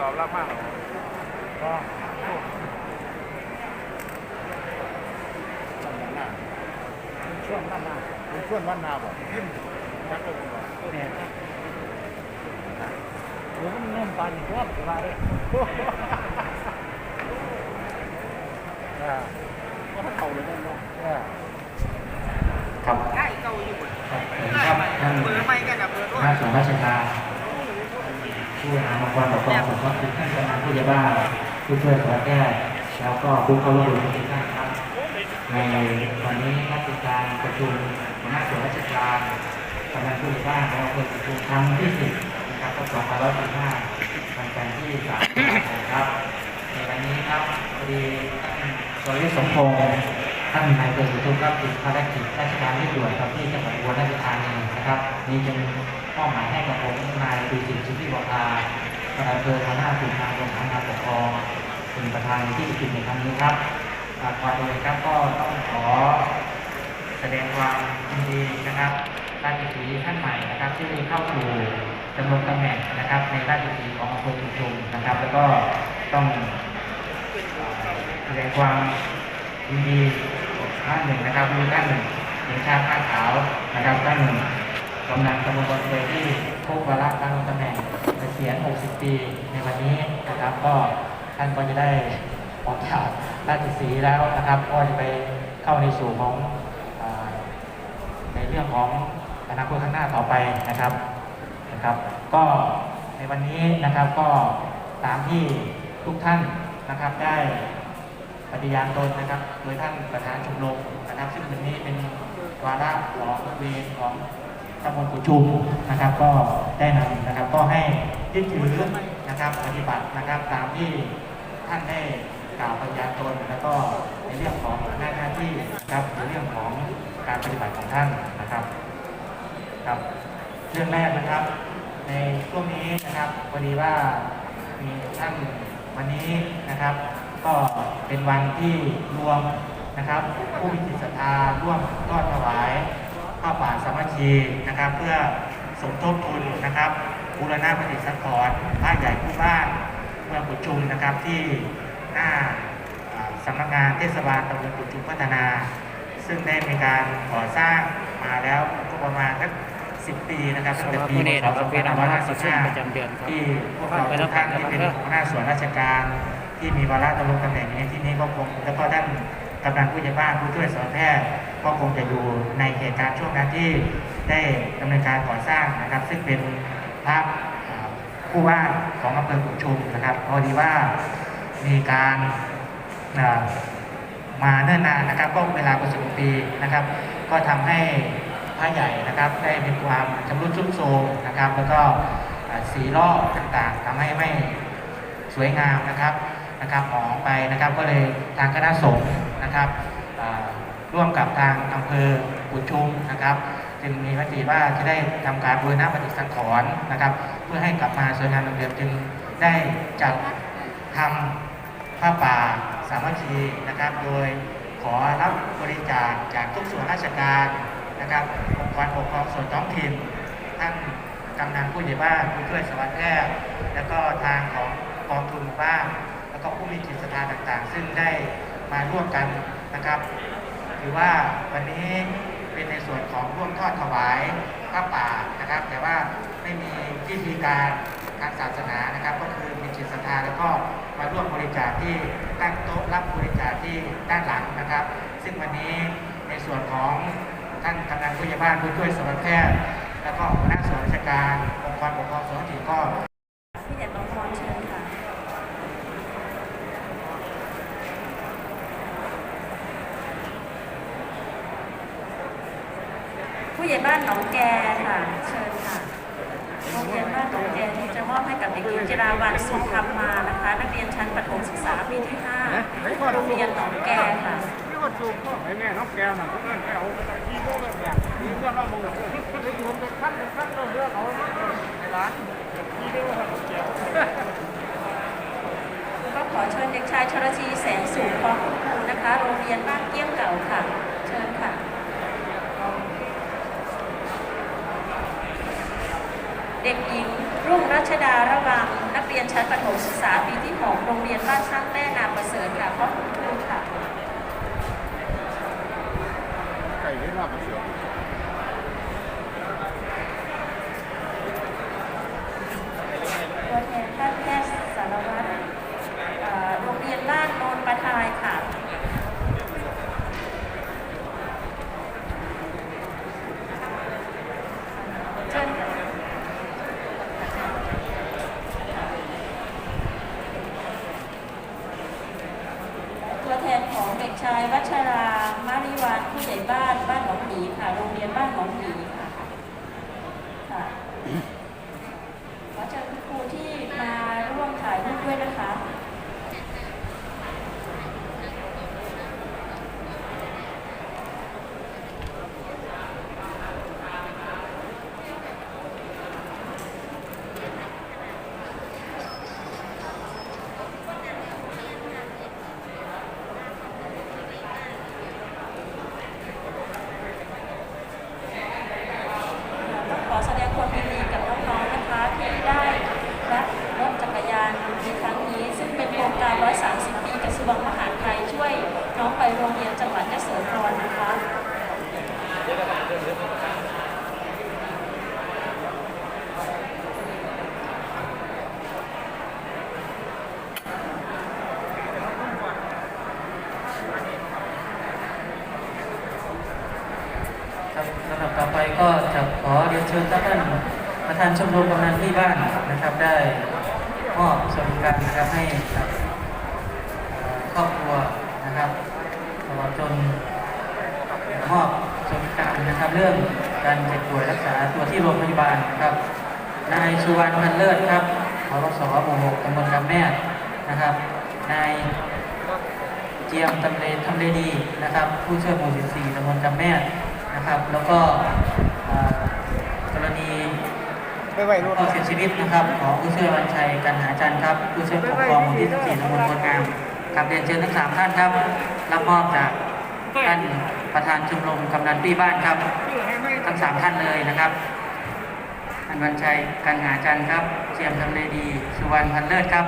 ตอบรับมากก็ช่วงวันนาเป็นช่วงวันนาบอกยิ้มนักเลยบอกเนี่ยหรือมันเงินปันตัวอะไรอ่าก็ถ้าเขาเลยนั่นเนาะครับได้เก่าอยู่ครับได้ครับไหมท่านเบอร์ไม่กันนะเบอร์ด้วยข้าส่วนราชการ ผู้บริหารองค์กรปกครองส่วนท้องถิ่นท่านกำนันผู้ใหญ่บ้านผู้ช่วยสารแก้แล้วก็ผู้เข้าร่วมประชุมทุกท่านครับในวันนี้นักกิจการประชุมหัวหน้าส่วนราชการกำนันผู้ใหญ่บ้านและอำเภอประชุมครั้งที่สิบนะครับก็2515วันจันทางการที่3นะครับในวันนี้ครับพอดีท่านสรยุทธสมพงษ์ท่านนายอำเภอสุทุมครับติดภารกิจราชการที่ด่วนครับที่จังหวัดอุบลราชธานีนะครับนี่จึง มอบหมายให้กับผมนายดุสิตสุทธิวราประธานเภอหัวหน้าส่วนงานโรงงานปกครองเป็นประธานในที่ประชุมในครั้งนี้ครับอ่าก่อนอื่นครับก็ต้องขอแสดงความยินดีนะครับราชสีห์ท่านใหม่นะครับที่เข้าสู่ดำรงตำแหน่งนะครับ ในราชสีห์ของอำเภอชุมชนนะครับ แล้วก็ต้องแสดงความยินดีท่านหนึ่งนะครับมีท่านหนึ่งหญิงชาติผ้าขาวนะครับท่านหนึ่ง กำนันตำบลบอนเตยที่ครบวาระการลงตำแหน่งเกษียณ 60 ปีในวันนี้นะครับ ก็ท่านก็จะได้ออกจากราชสีแล้วนะครับ ก็จะไปเข้าในสู่ของอในเรื่องของอนาคตข้างหน้าต่อไปนะครับนะครับ ก็ในวันนี้นะครับก็ตามที่ทุกท่านนะครับได้ปฏิญาณตนนะครับ โดยท่านประธานชมรมนะครับ ซึ่งวันนี้เป็นวาระของเวรของ ตำบลกุชุมนะครับ ก็ได้นำนะครับ ก็ให้ยึดถือนะครับปฏิบัตินะครับตามที่ท่านได้กล่าวปฏิญาณตนแล้วก็ในเรื่องของหน้าหน้าที่นะครับในเรื่องของการปฏิบัติของท่านนะครับครับเรื่องแรกนะครับ ในช่วงนี้นะครับพอดีว่ามีท่านวันนี้นะครับ ก็เป็นวันที่รวมนะครับ ผู้มีจิตศรัทธาร่วมทอดถวาย ข้าวป่าสามัคคีนะครับ เพื่อสมทบทุนนะครับบูรณะปฏิสังขรณ์บ้านใหญ่คู่บ้านเมืองกุดชุมนะครับที่หน้าสำนักงานเทศบาลตำบลกุดชุมพัฒนา ซึ่งได้มีการก่อสร้างมาแล้วก็ประมาณสักสิบปีนะครับตั้งแต่ปีสำหรับมื้อนี้นะครับเป็นวาระประชุม2555ประจำเดือนที่พวกเราทุกท่านที่เป็นหัวหน้าส่วนราชการที่มีวาระดำรงตำแหน่งในที่นี้ก็คงแล้วก็ท่านกำนันผู้ใหญ่บ้านผู้ช่วยสอนแพทย์ ก็คงจะอยู่ในเหตุการณ์ช่วงนั้นที่ได้ดำเนินการก่อสร้างนะครับ ซึ่งเป็นพระผู้ว่าของอำเภอกุนชุมนะครับพอดีว่ามีการมาเนิ่นนานนะครับ ก็เวลากว่าสิบปีนะครับ ก็ทำให้พระใหญ่นะครับ ได้มีความชำรุดทรุดโทรมนะครับ แล้วก็สีลอกต่างๆทำให้ไม่สวยงามนะครับนะครับหมองไปนะครับ ก็เลยทางคณะสงฆ์นะครับ ร่วมกับทางอำเภอกุดชุมนะครับจึงมีมติว่าจะได้ทำการบูรณะปฏิสังขรณ์นะครับ เพื่อให้กลับมาสวยงามเหมือนเดิมจึงได้จัดทำผ้าป่าสามัคคีนะครับ โดยขอรับบริจาคจากทุกส่วนราชการนะครับองค์กรปกครองส่วนท้องถิ่นท่านกำนันผู้ใหญ่บ้านผู้ช่วยสวัสดิ์แพทย์แล้วก็ทางของกองทุนหมู่บ้านแล้วก็ผู้มีจิตศรัทธาต่างๆ ซึ่งได้มาร่วมกันนะครับ ถือว่าวันนี้เป็นในส่วนของร่วมทอดถวายผ้าป่านะครับ แต่ว่าไม่มีพิธีการทางศาสนานะครับ ก็คือมีจิตศรัทธาแล้วก็มาร่วมบริจาคที่ตั้งโต๊ะรับบริจาคที่ด้านหลังนะครับ ซึ่งวันนี้ในส่วนของท่านกำนันผู้ใหญ่บ้านผู้ช่วยสวัสดิ์แพทย์แล้วก็หัวหน้าส่วนราชการองค์กรปกครองส่วนท้องถิ่นก็ ผู้ใหญ่บางพรเชิญค่ะ ผู้ใหญ่บ้านหนองแกค่ะ เชิญค่ะโรงเรียนบ้านหนองแกที่จะมอบให้กับเด็กหญิงจิราวันสุธรรมมานะคะ นักเรียนชั้นประถมศึกษาปีที่5โรงเรียนหนองแกค่ะนี่ก็สูบก็ไอ้แม่น้องแก้วน่ะเพื่อนแก้วที่โลกแบบนี้เพื่อนเรามึงเลยรวมเป็นขั้นเป็นขั้นเรื่องเขาในร้านที่เรียกว่าน้องแก้วก็ขอเชิญเด็กชายชรชีแสงสูงพร้อมคุณครูนะคะ โรงเรียนบ้านเกี้ยมเก่าค่ะเชิญค่ะ เด็ กหญิง รุ่งรัชดาระวัง นักเรียนชั้นประถมศึกษาปีที่ 6 โรงเรียนบ้านสร้างแม่นามประเสริฐค่ะขอบคุณค่ะไก่ได้รับเสียตัวแทนท่านแพทย์สารวัตรเอ่อโรงเรียนบ้านโนนประทายค่ะ เชิญค่ะตัวแทนของเด็กชายวัชรามาริวันผู้ใหญ่ บ้านบ้านหนองหมีค่ะ โรงเรียนบ้านหนองหมีค่ะค่ะ ขอเชิญคุณครูที่มาร่วมถ่ายรูปด้วยนะคะ ต้องขอแสดงความยินดีกับน้องๆนะคะที่ได้รับรถจักรยานในครั้งนี้ ซึ่งเป็นโครงการ 130 ปีกระทรวงมหาดไทยช่วยน้องไปโรงเรียนจังหวัดยโสธรนะคะ ครับลำดับต่อไปก็จะขอเรียนเชิญท่าน ระธานชมกำนันที่บ้านนะครับ ได้มอบสวัสดิการนะครับให้กับครอบครัวนะครับตลอดจนมอบสวัสดิการนะครับ เรื่องการเจ็บป่วยรักษาตัวที่โรงพยาบาลนะครับนายสุวรรณพันเลิศครับพรสหมู่หกตำบลกำแม่นะครับนายเจียมทำเลทำเลดีนะครับ ผู้ช่วยหมู่14ตำบลจำแม่นะครับ แล้วก็ ไม่ไหวรู้ผู้เสียชีวิตนะครับ ของผู้ช่วยวันชัยกันหาจันทร์ครับผู้ช่วยปกครองหมู่ที่14ตำบลพลงามกับเรียนเชิญทั้งสามท่านครับ รับมอบจากท่านประธานชมรมกำนันปี้บ้านครับ ทั้งสามท่านเลยนะครับท่านวันชัยกันหาจันทร์ครับเจียมทำเลดี สุวรรณพันเลิศครับ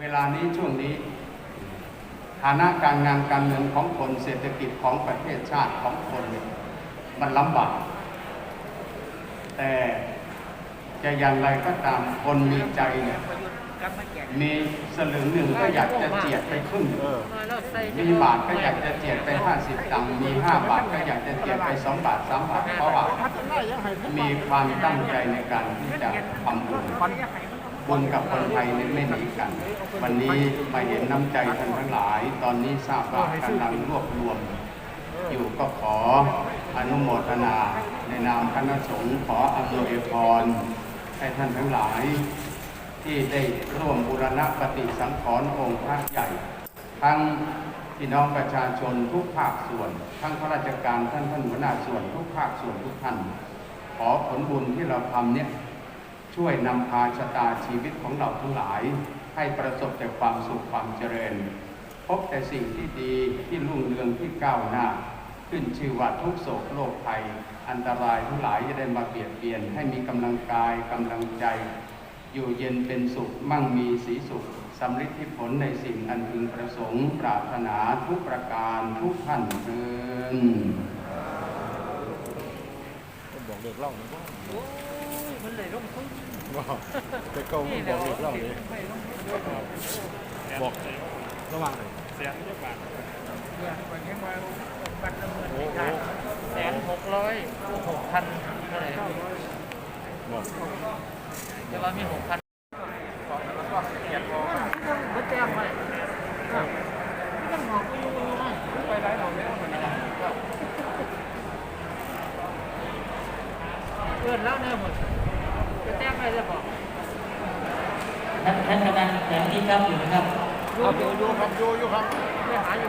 เวลานี้ช่วงนี้ ฐานะการงานการเงินของคนเศรษฐกิจของประเทศชาติของคนมันลำบาก แต่จะอย่างไรก็ตามคนมีใจเนี่ยมีสลึงหนึ่งก็อยากจะเจียดไปครึ่งหนึ่งมีบาทก็อยากจะเจียดไปห้าสิบตังค์มีห้าบาทก็อยากจะเจียดไปสองบาทสามบาทเพราะว่ามีความตั้งใจในการที่จะทำบุญ บุญกับคนไทยนี่ไม่หนีกัน วันนี้มาเห็นน้ำใจท่านทั้งหลาย ตอนนี้ทราบว่ากำลังรวบรวม อยู่ก็ขออนุโมทนา ในนามคณะสงฆ์ขออำนวยพรให้ท่านทั้งหลาย ที่ได้ร่วมบูรณะปฏิสังขรณ์องค์พระใหญ่ ทั้งพี่น้องประชาชนทุกภาคส่วน ทั้งข้าราชการท่านท่านหัวหน้าส่วนทุกภาคส่วนทุกท่าน ขอผลบุญที่เราทำเนี่ย ช่วยนำพาชะตาชีวิตของเราทั้งหลาย ให้ประสบแต่ความสุขความเจริญ พบแต่สิ่งที่ดีที่รุ่งเรืองที่ก้าวหน้า ขึ้นชื่อว่าทุกโศกโรคภัย อันตรายทั้งหลายจะได้มาเบียดเบียนให้มีกำลังกายกำลังใจ อยู่เย็นเป็นสุขมั่งมีสีสุขสำลิดที่ผลในสิ่งอันพึงประสงค์ปรารถนาทุกประการทุกท่านเทินบอกเลิกเล่าหนะโอ้ย มันเลยลงทุนว่าแต่เก่ามันบอกเลิกเล่าเลยไม่ลงทุนบอกระวังเลยเสียงเยอะกว่าเพื่อนคนนี้มาบัตรละเมินโอ้ไม่โหได้แสนหกร้อยหกพันเท่าไหร่บอกแต่ว่ามีหกพันก็แจ้งไว้ต้องบอกไปอยู่นะไปไล่หนองเลี้ยงคนนี้เพื่อนแล้วเนี่ยหมด จะแจ้งไปจะบอกท่านท่านกำนันแสงดีครับอยู่นะครับเอาอยู่อยู่ครับอยู่อยู่ครับไปหาอยู่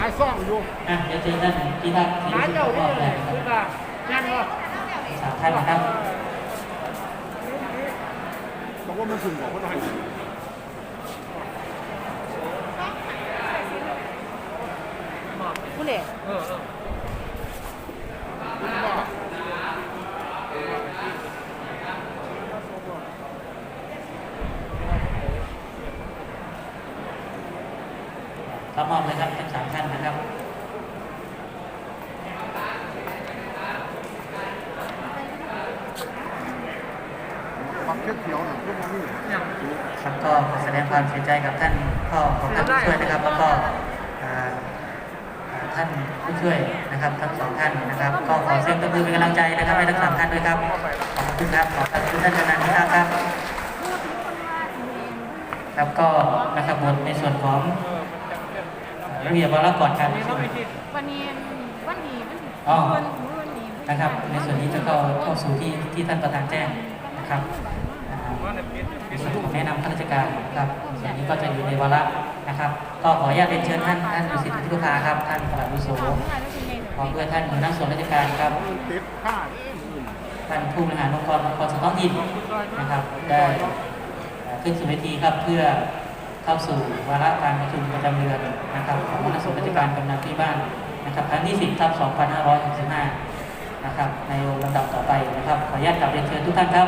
หายซ่องอยู่อะเดี๋ยวเชิญท่านที่ท่านที่หาที่เจ้าขอนี่บเลเลยยนะครับคือว่ายันว่าสามท่านนะครับบอกว่ามันถึงบอกว่าต้องให้ผู้เล่เออเออ รับมอบเลยครับทั้งสามท่านนะครับครับก็ขอแสดงความเสียใจกับท่านพ่อของท่านผู้ช่วยนะครับแล้วก็ท่านผู้ช่วยนะครับทั้งสองท่านนะครับ ก็ขอเสียงตบมือเป็นกำลังใจนะครับให้ทั้งสามท่านด้วยครับขอบคุณครับขอบคุณท่านกำนันที่ครับครับก็นะครับหมดในส่วนของ ระเบียบวาระก่อนการประชุม วันนี้วันนี้วันนี้อ๋อ วันวันนี้นะครับ ในส่วนนี้จะเข้าเข้าสู่ที่ที่ท่านประธานแจ้งนะครับอ่าในส่วนของแนะนำข้าราชการครับส่วนนี้ก็จะอยู่ในวาระนะครับ ก็ขออนุญาตเรียนเชิญท่านท่านดุสิตพิทุภาครับท่านปลัดวุโสพร้อมด้วยท่านหัวหน้าส่วนราชการครับ ติดผ้าเอ้ยมือท่านผู้บริหารองค์กรปกครองส่วนท้องถิ่นนะครับ ได้เอ่อขึ้นสู่เวทีครับเพื่อ เข้าสู่วาระการประชุมประจำเดือนนะครับของคณะสงฆ์ราชการกำนันที่บ้านนะครับครั้งที่ 10ทับ2565นะครับในลำดับต่อไปนะครับขออนุญาตกลับเรียนเชิญทุกท่านครับ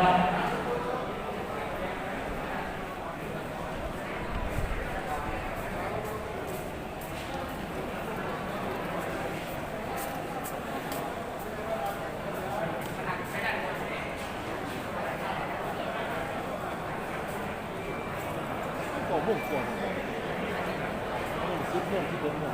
今天是周末。